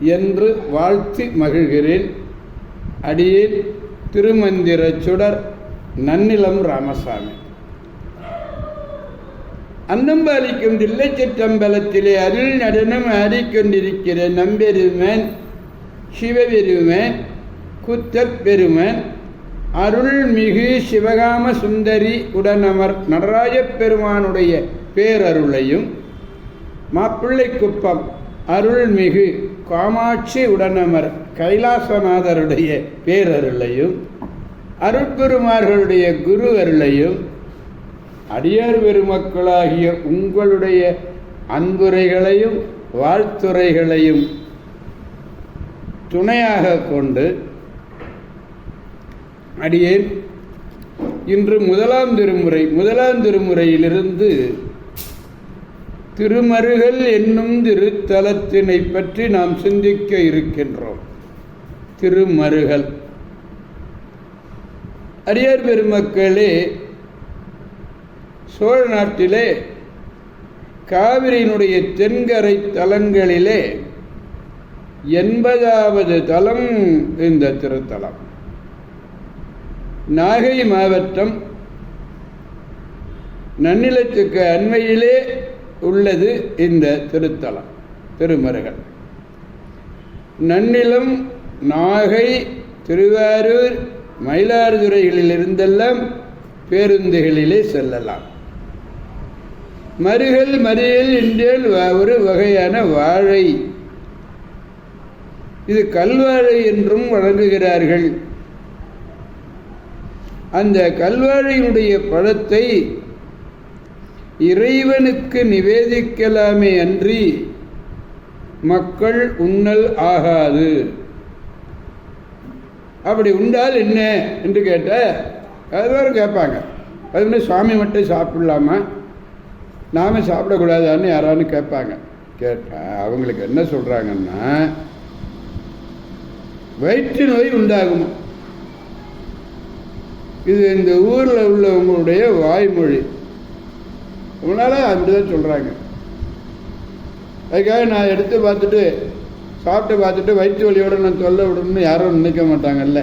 என்று வாழ்த்தி மகிழ்கிறேன். அடியேன் திருமந்திர சுடர் நன்னிலம் ராமசாமி. அன்னம்பாலிக்கும் தில்லைச்சிற்றம்பலத்திலே அருள் நடனம் ஆடிக்கொண்டிருக்கிற நம்பெருமன் சிவபெருமன் குத்தப்பெருமன் அருள்மிகு சிவகாம சுந்தரி உடனமர் நடராஜ பெருமானுடைய பேரருளையும் மாப்பிள்ளை குப்பம் அருள்மிகு காமாட்சி உடனமர் கைலாசநாதருடைய பேரருளையும் அருட்பெருமார்களுடைய குரு அருளையும் அடியார் பெருமக்களாகிய உங்களுடைய அன்புரைகளையும் வாழ்த்துரைகளையும் துணையாக கொண்டு அடியேன். இன்று முதலாம் திருமுறை முதலாம் திருமுறையிலிருந்து திருமருகல் என்னும் திருத்தலத்தினை பற்றி நாம் சிந்திக்க இருக்கின்றோம். திருமருகல். அரியர் பெருமக்களே சோழ நாட்டிலே காவிரியினுடைய தென்கரை தலங்களிலே எண்பதாவது தலம் இந்த திருத்தலம். நாகை மாவட்டம் நன்னிலத்துக்கு அண்மையிலே உள்ளது இந்த திருத்தலம் திருமருகன். நன்னிலம் நாகை திருவாரூர் மயிலாடுதுறைகளிலிருந்தெல்லாம் பேருந்துகளிலே செல்லலாம். மருகல் மறியல் என்றால் ஒரு வகையான வாழை. இது கல்வாழை என்றும் வழங்குகிறார்கள். அந்த கல்வாழையினுடைய பழத்தை இறைவனுக்கு நிவேதிக்கலாமே அன்றி மக்கள் உண்ணல் ஆகாது. அப்படி உண்டால் என்ன என்று கேட்ட அதுவரை கேட்பாங்க. அது வந்து சுவாமி மட்டும் சாப்பிடலாமா? நாம் சாப்பிடக்கூடாதான்னு யாரான்னு கேட்பாங்க. கேட்டா அவங்களுக்கு என்ன சொல்கிறாங்கன்னா வயிற்று நோய் உண்டாகுமா? இது இந்த ஊரில் உள்ளவங்களுடைய வாய்மொழி. அதனால அப்படிதான் சொல்கிறாங்க அதுக்காக நான் எடுத்து பார்த்துட்டு சாப்பிட்டு பார்த்துட்டு வயிற்று வலியோடு நான் சொல்ல விடணும்னு யாரும் நினைக்க மாட்டாங்கல்ல.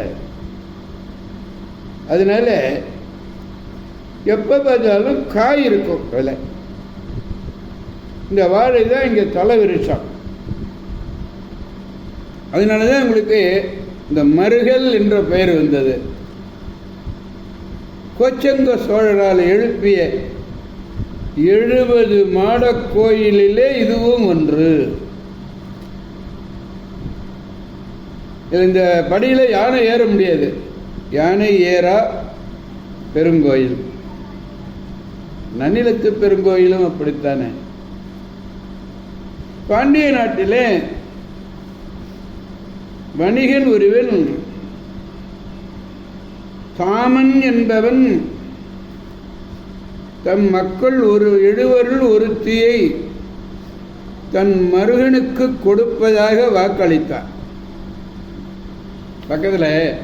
அதனால எப்போ பார்த்தாலும் காய் இருக்கும் விலை இந்த வாழை தான் இங்கே தலை விரிச்சம் அதனால தான் உங்களுக்கு இந்த மருகல் என்ற பெயர் வந்தது. கொச்சங்க சோழரால் எழுப்பிய எழுபது மாட கோயிலிலே இதுவும் ஒன்று. இந்த படியில் யானை ஏற முடியாது. யானை ஏறா பெருங்கோயில். நன்னிலத்து பெருங்கோயிலும் அப்படித்தானே? பாண்டிய நாட்டிலே வணிகன் ஒருவன் தாமன் என்பவன் தம் மக்கள் ஒரு எழுவருள் ஒருத்தியை தன் மருகனுக்கு கொடுப்பதாக வாக்களித்தார். பக்கத்தில்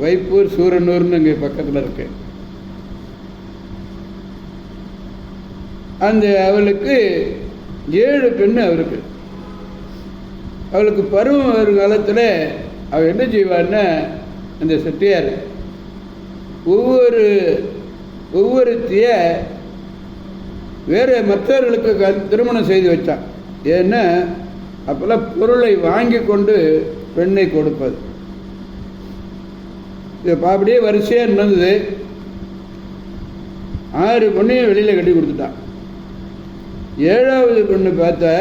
வைப்பூர் சூரனூர்னு இங்கே பக்கத்தில் இருக்கு. அந்த அவளுக்கு ஏழு பெண்ணு அவருக்கு. அவளுக்கு பருவம் வரும் காலத்தில் அவள் என்ன செய்வான்னா அந்த செட்டியார் ஒவ்வொரு ஒவ்வொருத்திய வேறு மற்றவர்களுக்கு திருமணம் செய்து வச்சான் ஏன்னா அப்போல்லாம் பொருளை வாங்கி கொண்டு பெண்ணை கொடுப்பது. இது அப்படியே வரிசையாக நடந்தது. ஆறு பொண்ணையும் வெளியில் கட்டி கொடுத்துட்டான். ஏழாவது பொண்ணு பார்த்தா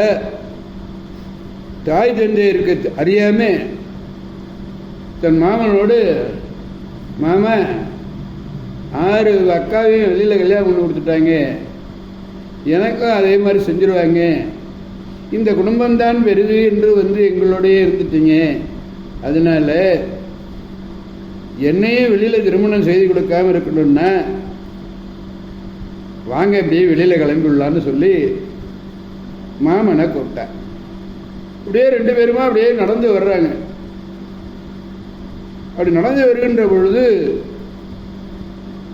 தாய் தந்தை இருக்க அறியாமல் தன் மாமனோடு மாமா ஆறு அக்காவையும் வெளியில் கல்யாணம் பண்ணி கொடுத்துட்டாங்க. எனக்கும் அதே மாதிரி செஞ்சுருவாங்க. இந்த குடும்பம்தான் பெருது என்று வந்து எங்களோடையே இருந்துட்டீங்க. அதனால என்னையே வெளியில் திருமணம் செய்து கொடுக்காம இருக்கணும்னா வாங்க இப்படியே வெளியில் கிளம்பிடலான்னு சொல்லி மாமனை கூப்பிட்டேன். அப்படியே ரெண்டு பேருமா அப்படியே நடந்து வர்றாங்க. அப்படி நடந்து வருகின்ற பொழுது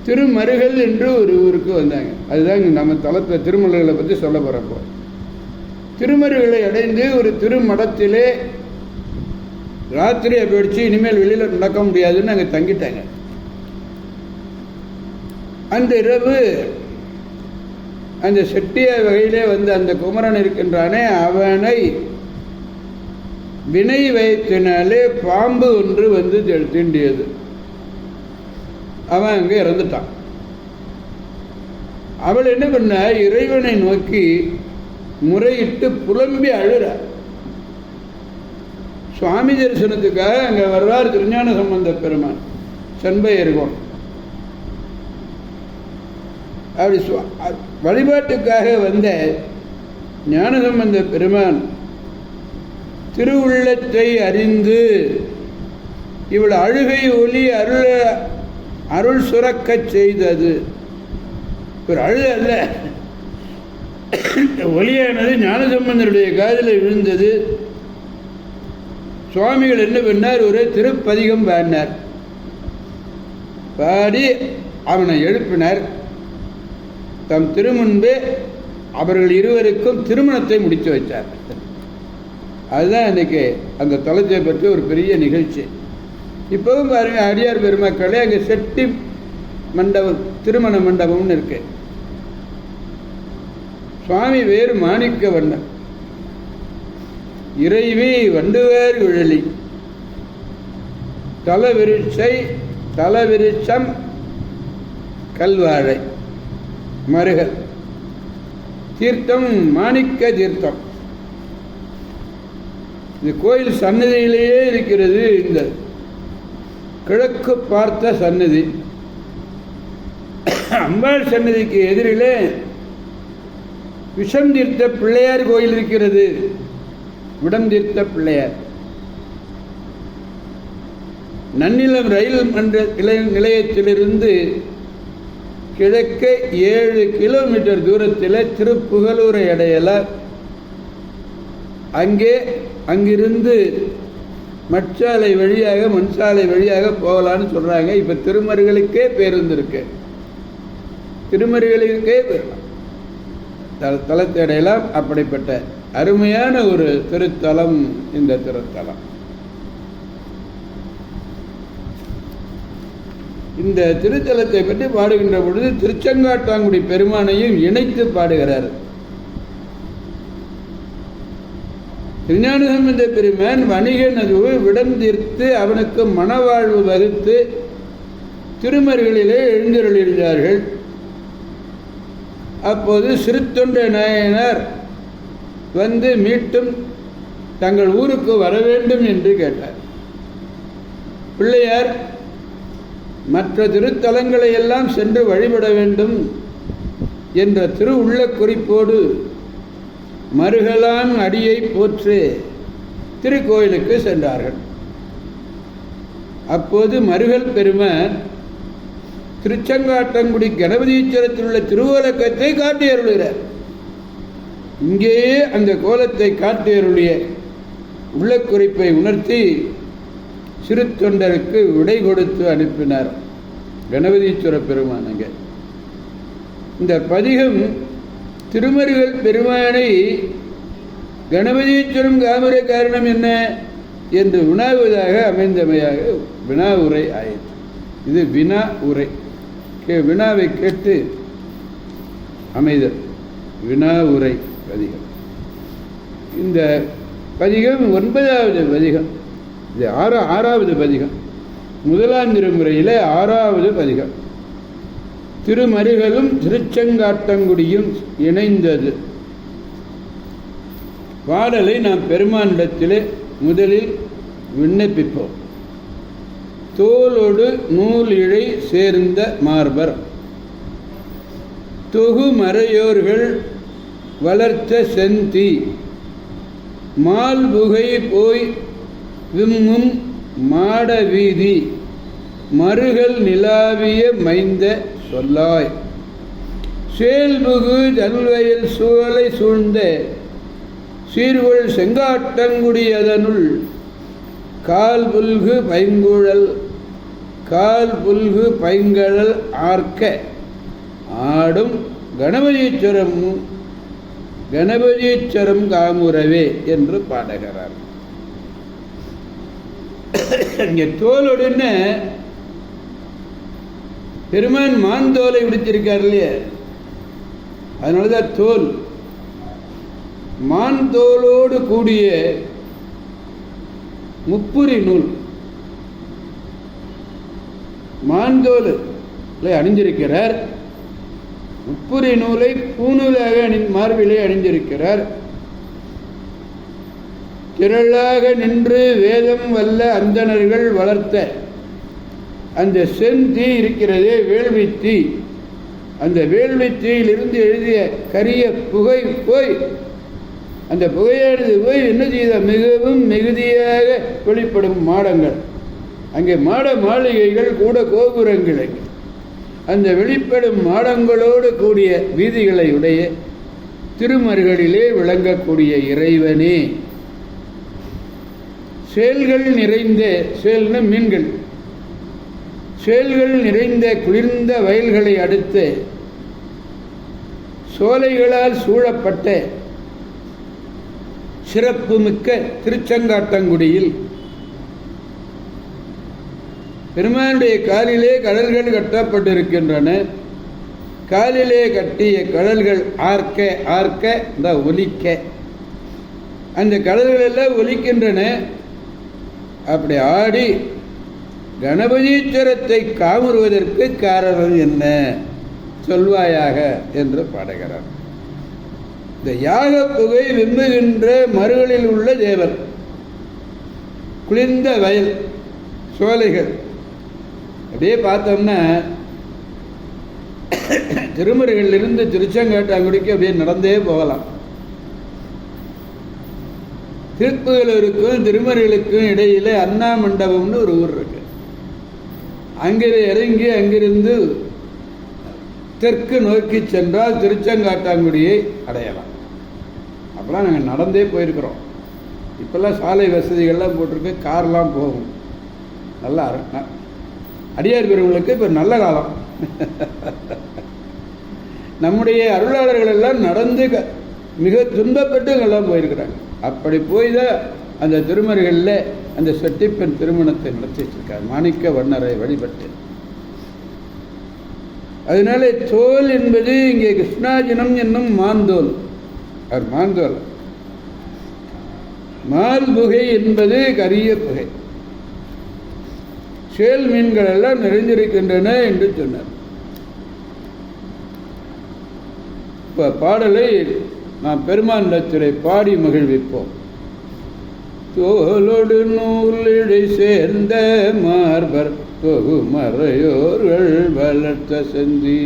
திருமருகல் என்று ஒரு ஊருக்கு வந்தாங்க. அதுதான் இங்கே நம்ம தளத்தில் திருமலர்களை பற்றி சொல்ல போகிறப்போ திருமருகளை அடைந்து ஒரு திருமடத்திலே ராத்திரியை போயிடுச்சு இனிமேல் வெளியில் நடக்க முடியாதுன்னு அங்கே தங்கிட்டாங்க. அந்த இரவு அந்த செட்டிய வகையிலே வந்து அந்த குமரன் இருக்கின்றானே அவனை வினை வைத்தினாலே பாம்பு ஒன்று வந்து தீ- தீண்டியது. அவன் அங்கே இறந்துட்டான். அவள் என்ன பண்ண இறைவனை நோக்கி முறையிட்டு புலம்பி அழுற. சுவாமி தரிசனத்துக்காக அங்கே வர்றார் திருஞான சம்பந்த பெருமான் செண்பையர்கோன் அப்படி வழிபாட்டுக்காக வந்த ஞானசம்பந்த பெருமான் திருவுள்ளத்தை அறிந்து இவள் அழுகை ஒலி அருள அருள் சுரக்கச் செய்தது. ஒரு அழு அல்ல. ஒலியானது ஞானசம்பந்தருடைய காதில் விழுந்தது. சுவாமிகள் என்ன பண்ணார்? ஒரு திருப்பதிகம் பாடினார். பாடி அவனை எழுப்பினர். தம் திருமுன்பே அவர்கள் இருவருக்கும் திருமணத்தை முடித்து வைத்தார். அதுதான் இன்னைக்கு அந்த தளத்தை பற்றி ஒரு பெரிய நிகழ்ச்சி. இப்போவும் பாருங்கள் அடியார் பெருமக்களே அங்கே செட்டி மண்டபம் திருமண மண்டபம்னு இருக்கு. சுவாமி வேறு மாணிக்க வண்ணன் இறைவி வண்டுவேர் விழலி. தலவிருட்சை தலவிருட்சம் கல்வாழை மருகல். தீர்த்தம் மாணிக்க தீர்த்தம். இந்த கோயில் சன்னதியிலேயே இருக்கிறது இந்த கிழக்கு பார்த்த சன்னதி அம்பாள் சன்னதிக்கு எதிரிலே விஷம் தீர்த்த பிள்ளையார் கோயில் இருக்கிறது. விடம் தீர்த்த பிள்ளையார். நன்னிலம் ரயில் மன்ற நிலைய நிலையத்திலிருந்து கிழக்கே ஏழு கிலோமீட்டர் தூரத்தில் திருப்புகலூரை அடையல அங்கே அங்கிருந்து மட்சாலை வழியாக மண்சாலை வழியாக போகலான்னு சொல்கிறாங்க இப்போ திருமருகளுக்கே பேருந்து இருக்கு. திருமருகளுக்கே போயிடலாம். தல அப்படிப்பட்ட அருமையான ஒரு திருத்தலம் இந்த திருத்தலம். இந்த திருத்தலத்தை பற்றி பாடுகின்ற பொழுது திருச்செங்காட்டாங்குடி பெருமானையும் இணைத்து பாடுகிறார். விஞ்ஞானிதம் என்ற பெருமான் வணிக விடம் விடந்தீர்த்து அவனுக்கு மனவாழ்வு வகுத்து திருமருகளிலே எழுந்தருளியிருந்தார்கள். அப்போது சிறுத்தொண்ட நாயனார் வந்து மீட்டும் தங்கள் ஊருக்கு வர வேண்டும் என்று கேட்டார். பிள்ளையார் மற்ற திருத்தலங்களை எல்லாம் சென்று வழிபட வேண்டும் என்ற திரு உள்ள குறிப்போடு மருகலான் அடியை போற்று. திருக்கோயிலுக்கு சென்றார்கள். அப்போது மருகல் பெருமன் திருச்செங்காட்டங்குடி கணபதீஸ்வரத்தில் உள்ள திருவோலக்கத்தை காட்டி அருளுகிறார். இங்கேயே அந்த கோலத்தை காட்டி அருளிய உள்ள குறிப்பை உணர்த்தி சிறு தொண்டருக்கு விடை கொடுத்து அனுப்பினார் கணபதீஸ்வர பெருமானங்க இந்த பதிகம் திருமருகல் பெருமானை கணபதீஸ்வரம் காமர காரணம் என்ன என்று வினாவுவதாக அமைந்தமையாக வினா உரை ஆயிற்று. இது வினா உரை. கே வினாவை கேட்டு அமைதல். வினா உரை பதிகம். இந்த பதிகம் ஒன்பதாவது பதிகம். இது ஆறா ஆறாவது பதிகம். முதலாம் திருமுறையில் ஆறாவது பதிகம். திருமறிகளும் திருச்செங்காட்டங்குடியும் இணைந்தது. பாடலை நாம் பெருமானிடத்திலே முதலில் விண்ணப்பிப்போம். தோலோடு நூல் இழை சேர்ந்த மார்பர். தொகு மறையோர்கள் வளர்த்த செந்தி. மால்புகை போய் விம்மும் மாட வீதி. மறுகள் நிலாவிய மைந்த சொல்லாய். சேல்புகு தல்வயல் சூழலை சூழ்ந்த சீர்கொள் செங்காட்டங்குடியதனுள் கால் புல்கு பைங்குழல் கால் புல்கு பைங்கழல் ஆர்க்க ஆடும் கணபதீஸ்வரம் கணபதீஸ்வரம் காமுறவே என்று பாடுகிறார். இங்கே தோலுடனே பெருமான் மான் தோலை விடுத்திருக்கார் இல்லையா? அதனால தான் தோல். மான் தோலோடு கூடிய முப்புரி நூல். மாந்தோல் அணிஞ்சிருக்கிறார் முப்புரி நூலை பூநூலாக அணி மார்பிலே அணிந்திருக்கிறார். திரளாக நின்று வேதம் வல்ல அந்தணர்கள் வளர்த்த அந்த செந்தி இருக்கிறதே வேள்வி தீ. அந்த வேள்வி தீயிலிருந்து எழுதிய கரிய புகை போய் அந்த புகையானது போய் என்ன செய்த? மிகவும் மிகுதியாக வெளிப்படும் மாடங்கள். அங்கே மாட மாளிகைகள் கூட கோபுரங்களை. அந்த வெளிப்படும் மாடங்களோடு கூடிய வீதிகளை உடைய திருமருகளிலே விளங்கக்கூடிய இறைவனே. செயல்கள் நிறைந்த செயல்னு மீன்கள். செயல்கள் நிறைந்த குளிர்ந்த வயல்களை அடுத்து சோலைகளால் சூழப்பட்ட சிறப்புமிக்க திருச்செங்காட்டங்குடியில் பெருமானுடைய காலிலே கடல்கள் கட்டப்பட்டிருக்கின்றன. காலிலே கட்டிய கடல்கள் ஆர்க்க ஆர்க்க இந்த ஒலிக்க. அந்த கடல்கள் எல்லாம் ஒலிக்கின்றன. அப்படி ஆடி கணபதீஸ்வரத்தை காமுறுவதற்கு காரணம் என்ன? சொல்வாயாக என்று பாடுகிறார். இந்த யாக புகை விம்முகின்ற மறுகளில் உள்ள தேவர் குளிர்ந்த வயல் சோலைகள் அப்படியே பார்த்தோம்னா திருமுறைகளிலிருந்து திருச்செங்காட்டாங்குடிக்கு அப்படியே நடந்தே போகலாம். திருப்புகளுக்கும் திருமறைகளுக்கும் இடையில அண்ணா மண்டபம்னு ஒரு ஊர் இருக்கு. அங்கே இறங்கி அங்கிருந்து தெற்கு நோக்கி சென்றால் திருச்செங்காட்டாங்குடியை அடையலாம். அப்போலாம் நாங்கள் நடந்தே போயிருக்கிறோம். இப்போல்லாம் சாலை வசதிகள்லாம் போட்டிருக்கு கார்லாம் போகும். நல்லா அடியார் பெருமளுக்கு இப்போ நல்ல காலம். நம்முடைய அருளாளர்கள் எல்லாம் நடந்து க- மிக துன்பப்பட்டு எல்லாம் போயிருக்கிறாங்க. அப்படி போய் தான் அந்த திருமறைகளில் அந்த செட்டிப்பெண் திருமணத்தை நடத்தி இருக்கார் மாணிக்க வண்ணரை வழிபட்டு. அதனால தோல் என்பது இங்கே கிருஷ்ணாஜினம் என்னும் மாந்தோல். அவர் மாந்தோல். மால் புகை என்பது கரிய புகை. சேல் மீன்கள் எல்லாம் நிறைந்திருக்கின்றன என்று சொன்னார். இப்போ பாடலை நாம் பெருமாண்டத்திலே பாடி மகிழ்விப்போம். தோலோடு நூலிடை சேர்ந்த மார்பர் தொகுமறையோர்கள் வளர்த்த செந்தி.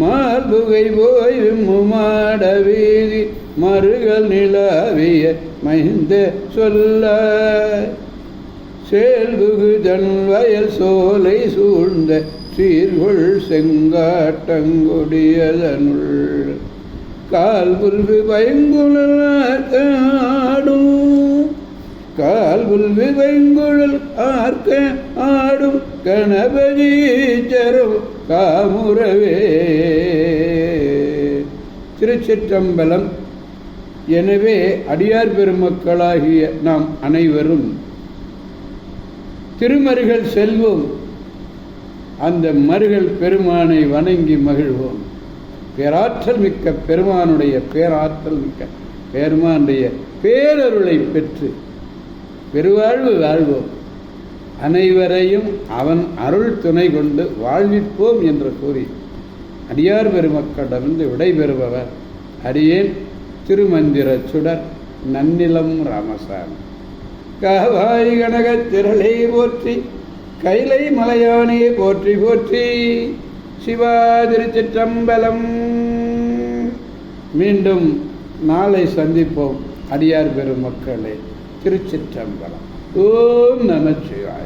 மார்புகை போய் விம்முமாட வீதி மறுகள் நிலாவிய மைந்த சொல்ல. செயல்புகு தன் வயல் சோலை சூழ்ந்த சீர்கொள் செங்காட்டங்கொடியதனுள். கால் புல்கு கால் புல்கு வெங்குழல் ஆர்க்க ஆடும் கணபதி சரம் காமுறவே திருச்சிற்றம்பலம். எனவே அடியார் பெருமக்களாகிய நாம் அனைவரும் திருமருகள் செல்வோம். அந்த மருகள் பெருமானை வணங்கி மகிழ்வோம். பேராற்றல் மிக்க பெருமானுடைய பேராற்றல் மிக்க பெருமானுடைய பேரருளை பெற்று பெருவாழ்வு வாழ்வோம். அனைவரையும் அவன் அருள் துணை கொண்டு வாழ்விப்போம் என்று கூறி அடியார் பெருமக்களிடமிருந்து விடைபெறுபவர் அடியேன் திருமந்திர சுடர் நன்னிலம் ராமசாமி. காவாய் கனகத் திரளை போற்றி கைலை மலையானே போற்றி போற்றி சிவா திருச்சிற்றம்பலம். மீண்டும் நாளை சந்திப்போம் அடியார் பெரும் திருச்சிற்றம்பலம். ஓம் நமச்சிவாய